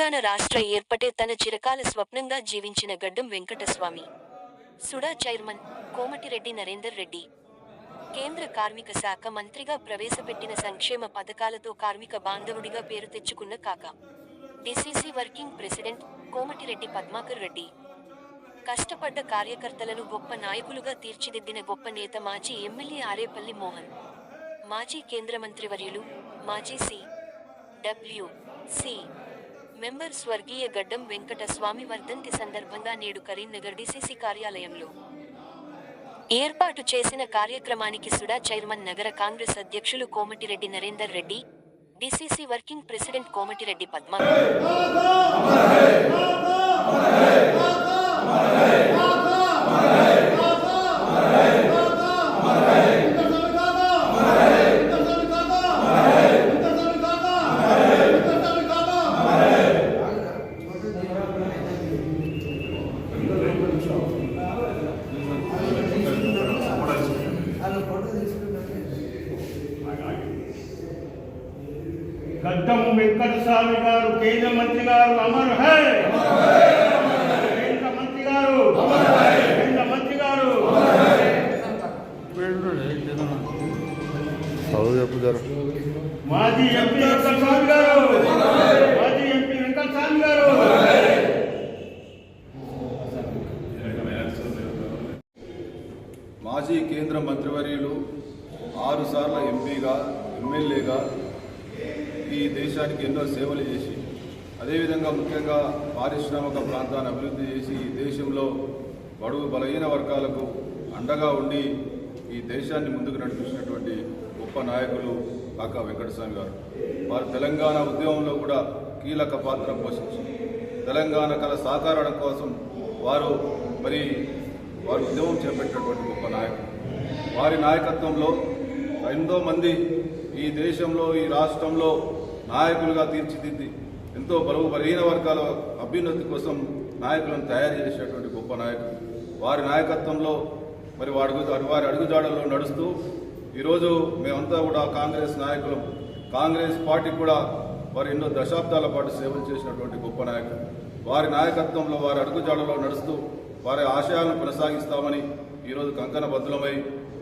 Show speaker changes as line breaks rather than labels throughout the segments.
ఏర్పటే తన చిరకాల స్వప్నంగా జీవించిన Gaddam Venkataswamy. SUDA chairman Komatireddy Narender Reddy. కేంద్ర కార్మిక శాఖ మంత్రిగా ప్రవేశపెట్టిన సంక్షేమ పథకాలతో కార్మిక బాంధవుడిగా పేరు తెచ్చుకున్న Kaka. DCC working president Komatireddy Padmakar Reddy. కష్టపడ్డ కార్యకర్తలను గొప్ప నాయకులుగా తీర్చిదిద్దిన గొప్ప నేత మాజీ ఎమ్మెల్యే ఆరేపల్లి మోహన్. మాజీ కేంద్ర మంత్రివర్యులు మాజీ సి. డబ్ల్యూ. సి. మెంబర్ స్వర్గీయ గడ్డం వెంకట స్వామి వర్ధంతి సందర్భంగా నేడు కరీంనగర్ డిసిసి కార్యాలయంలో. ఏర్పాటు చేసిన కార్యక్రమానికి సుడా చైర్మన్ నగర కాంగ్రెస్ అధ్యక్షులు Komatireddy Narender Reddy DCC working president Komatireddy Padma.
Swamy గారు కేంద్ర మంత్రి గారు అమర్ హై! కేంద్ర మంత్రి గారు కేంద్ర మంత్రి గారు! మాజీ ఎంపీ వెంకటస్వామి గారు మాజీ ఎంపీ వెంకటస్వామి గారు!
మాజీ కేంద్ర మంత్రివర్యులు ఆరు సార్ల ఎంపీగా ఎమ్మెల్యేగా ఈ దేశానికి ఎన్నో సేవలు చేసి అదేవిధంగా ముఖ్యంగా పారిశ్రామిక ప్రాంతాన్ని అభివృద్ధి చేసి ఈ దేశంలో బడుగు బలహీన వర్గాలకు అండగా ఉండి ఈ దేశాన్ని ముందుకు నడిపించినటువంటి గొప్ప నాయకులు కాకా వెంకటస్వామి గారు. వారు తెలంగాణ ఉద్యమంలో కూడా కీలక పాత్ర పోషించి తెలంగాణ కళ సాకారణ కోసం వారు మరి వారు ఉద్యమం చేపట్టినటువంటి గొప్ప నాయకులు వారి నాయకత్వంలో ఎంతో మంది ఈ దేశంలో ఈ రాష్ట్రంలో నాయకులుగా తీర్చిదిద్ది ఎంతో బలవు బలహీన వర్గాల అభ్యున్నతి కోసం నాయకులను తయారు చేసేటువంటి గొప్ప నాయకులు వారి నాయకత్వంలో మరి వారి అడుగు వారి అడుగుజాడల్లో నడుస్తూ ఈరోజు మేమంతా కూడా కాంగ్రెస్ నాయకులం. కాంగ్రెస్ పార్టీ కూడా వారు ఎన్నో దశాబ్దాల పాటు సేవలు చేసినటువంటి గొప్ప నాయకులు వారి నాయకత్వంలో వారి అడుగుజాడలో నడుస్తూ వారి ఆశయాలను కొనసాగిస్తామని ఈరోజు కంకణ బద్దులమై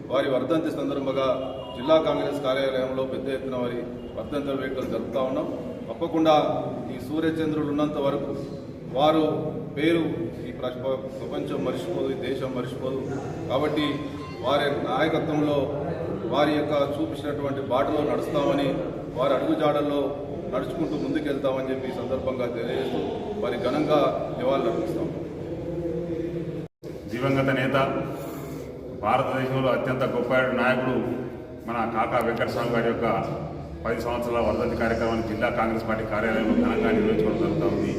వారి వర్ధంతి సందర్భంగా జిల్లా కాంగ్రెస్ కార్యాలయంలో పెద్ద ఎత్తున వారి వర్ధంత వేడుకలు జరుపుతూ ఉన్నాం. తప్పకుండా ఈ సూర్యచంద్రుడు ఉన్నంత వరకు వారు పేరు ఈ ప్రపంచం మర్చిపోదు ఈ దేశం మర్చిపోదు. కాబట్టి వారి నాయకత్వంలో వారి యొక్క చూపించినటువంటి బాటలో నడుస్తామని వారి అడుగుజాడల్లో నడుచుకుంటూ ముందుకెళ్తామని చెప్పి సందర్భంగా తెలియజేస్తూ వారి ఘనంగా నివాళులు అర్పిస్తాం.
దివంగత నేత భారతదేశంలో అత్యంత గొప్ప నాయకుడు మన కాకా వెంకటస్వామి గారి యొక్క పది సంవత్సరాల వర్ధంతి కార్యక్రమాన్ని జిల్లా కాంగ్రెస్ పార్టీ కార్యాలయంలో ఘనంగా నిర్వహించుకోవడం జరుగుతూ ఉంది.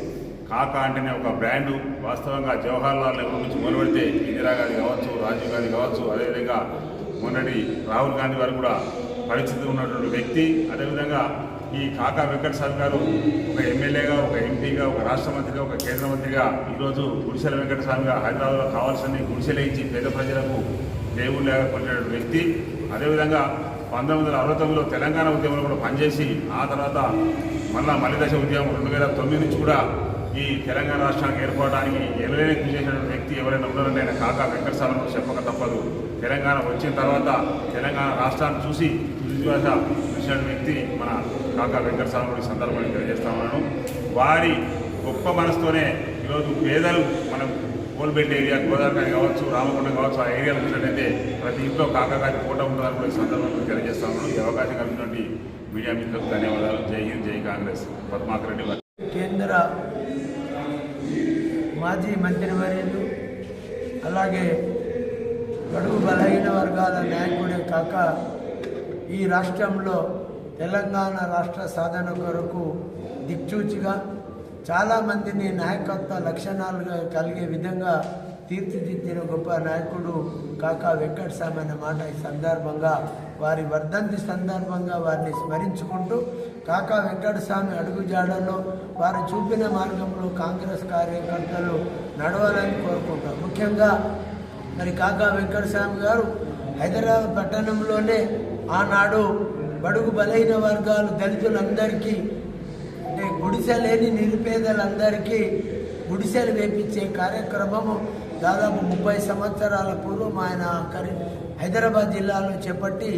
కాకా అంటేనే ఒక బ్రాండు. వాస్తవంగా జవహర్ లాల్ నెహ్రూ నుంచి మొదలుపెడితే ఇందిరాగాంధీ కావచ్చు రాజీవ్ గాంధీ కావచ్చు అదేవిధంగా మొన్నటి రాహుల్ గాంధీ వారు కూడా పరిస్థితి ఉన్నటువంటి వ్యక్తి. అదేవిధంగా ఈ కాకా వెంకటస్వామి గారు ఒక ఎమ్మెల్యేగా ఒక ఎంపీగా ఒక రాష్ట్ర మంత్రిగా ఒక కేంద్ర మంత్రిగా ఈరోజు గుడిసెల వెంకటస్వామిగా హైదరాబాద్లో కావాల్సిన గుడిసెలు ఇచ్చి పేద ప్రజలకు దేవుళ్ళగా కొలిచినటువంటి వ్యక్తి. అదేవిధంగా పంతొమ్మిది వందల అరవై తొమ్మిదిలో తెలంగాణ ఉద్యమంలో కూడా పనిచేసి ఆ తర్వాత మళ్ళా మలిదశ ఉద్యమం రెండు వేల తొమ్మిది నుంచి కూడా ఈ తెలంగాణ రాష్ట్రానికి ఏర్పడడానికి ఎనలేని కృషి చేసినటువంటి వ్యక్తి ఎవరైనా ఉన్నారంటే ఆయన కాకా వెంకటస్వామి చెప్పక తప్పదు. తెలంగాణ వచ్చిన తర్వాత తెలంగాణ రాష్ట్రాన్ని చూసి విశ్వాస చూసిన వ్యక్తి మన కాకా వెంకటస్వామి ఈ సందర్భంగా తెలియజేస్తా ఉన్నాను. వారి గొప్ప మనసుతోనే ఈరోజు పేదలు మనం కోల్బెట్ ఏరియా గోదావరి కావచ్చు రామగుండం కావచ్చు ఆ ఏరియాలో చూసినట్టయితే ప్రతి ఇంట్లో కాకా గారి ఉంటుందని కూడా ఈ సందర్భంగా తెలియజేస్తా ఈ అవకాశం కలిగినటువంటి మీడియా మిత్రులకు ధన్యవాదాలు. జై హింద్ జై కాంగ్రెస్. పద్మాకర్ రెడ్డి
కేంద్ర మాజీ మంత్రివర్యులు అలాగే బడుగు బలహీన వర్గాల నాయకుడే కాక ఈ రాష్ట్రంలో తెలంగాణ రాష్ట్ర సాధన కొరకు దిక్చూచిగా చాలామందిని నాయకత్వ లక్షణాలుగా కలిగే విధంగా తీర్చిదిద్దిన గొప్ప నాయకుడు కాకా వెంకటస్వామి అన్న మాట ఈ సందర్భంగా వారి వర్ధంతి సందర్భంగా వారిని స్మరించుకుంటూ కాకా వెంకటస్వామి అడుగుజాడలో వారు చూపిన మార్గంలో కాంగ్రెస్ కార్యకర్తలు నడవాలని కోరుకుంటాం ముఖ్యంగా మరి కాకా వెంకటస్వామి గారు హైదరాబాద్ పట్టణంలోనే ఆనాడు బడుగు బలైన వర్గాలు దళితులందరికీ అంటే గుడిసె లేని నిరుపేదలందరికీ గుడిసెలు వేపించే కార్యక్రమము దాదాపు ముప్పై సంవత్సరాల పూర్వం ఆయన హైదరాబాద్ జిల్లాలో చేపట్టి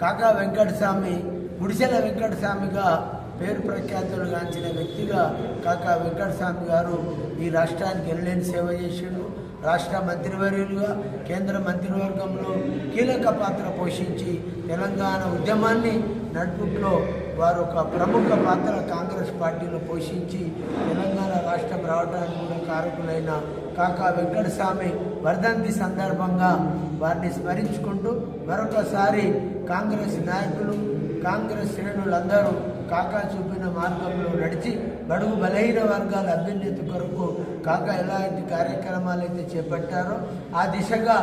కాకా వెంకటస్వామి గుడిసెల వెంకటస్వామిగా పేరు ప్రఖ్యాతులు గాంచిన వ్యక్తిగా కాకా వెంకటస్వామి గారు ఈ రాష్ట్రానికి ఎనలేని సేవ చేసిండు. రాష్ట్ర మంత్రివర్యులుగా కేంద్ర మంత్రివర్గంలో కీలక పాత్ర పోషించి తెలంగాణ ఉద్యమాన్ని నడుపుట్లో వారు ఒక ప్రముఖ పాత్ర కాంగ్రెస్ పార్టీలో పోషించి తెలంగాణ రాష్ట్రం రావడానికి కూడా కారకులైన కాకా వెంకటస్వామి వర్ధంతి సందర్భంగా వారిని స్మరించుకుంటూ మరొకసారి కాంగ్రెస్ నాయకులు కాంగ్రెస్ శ్రేణులందరూ కాకా చూపిన మార్గంలో నడిచి బడుగు బలహీన వర్గాల అభ్యున్నతి కొరకు కాకా ఎలాంటి కార్యక్రమాలు అయితే చేపట్టారో ఆ దిశగా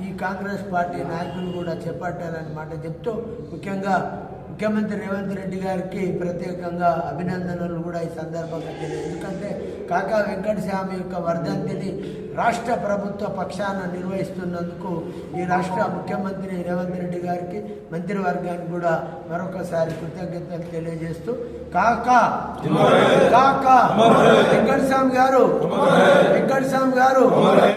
ఈ కాంగ్రెస్ పార్టీ నాయకులు కూడా చేపట్టారని మాట చెప్తూ ముఖ్యంగా ముఖ్యమంత్రి రేవంత్ రెడ్డి గారికి ప్రత్యేకంగా అభినందనలు కూడా ఈ సందర్భంగా తెలియదు ఎందుకంటే కాకా వెంకటస్వామి యొక్క వర్ధంతిని రాష్ట్ర ప్రభుత్వ పక్షాన నిర్వహిస్తున్నందుకు ఈ రాష్ట్ర ముఖ్యమంత్రి రేవంత్ రెడ్డి గారికి మంత్రివర్గానికి కూడా మరొకసారి కృతజ్ఞతలు తెలియజేస్తూ కాకా కాకా వెంకటస్వామి గారు వెంకటస్వామి గారు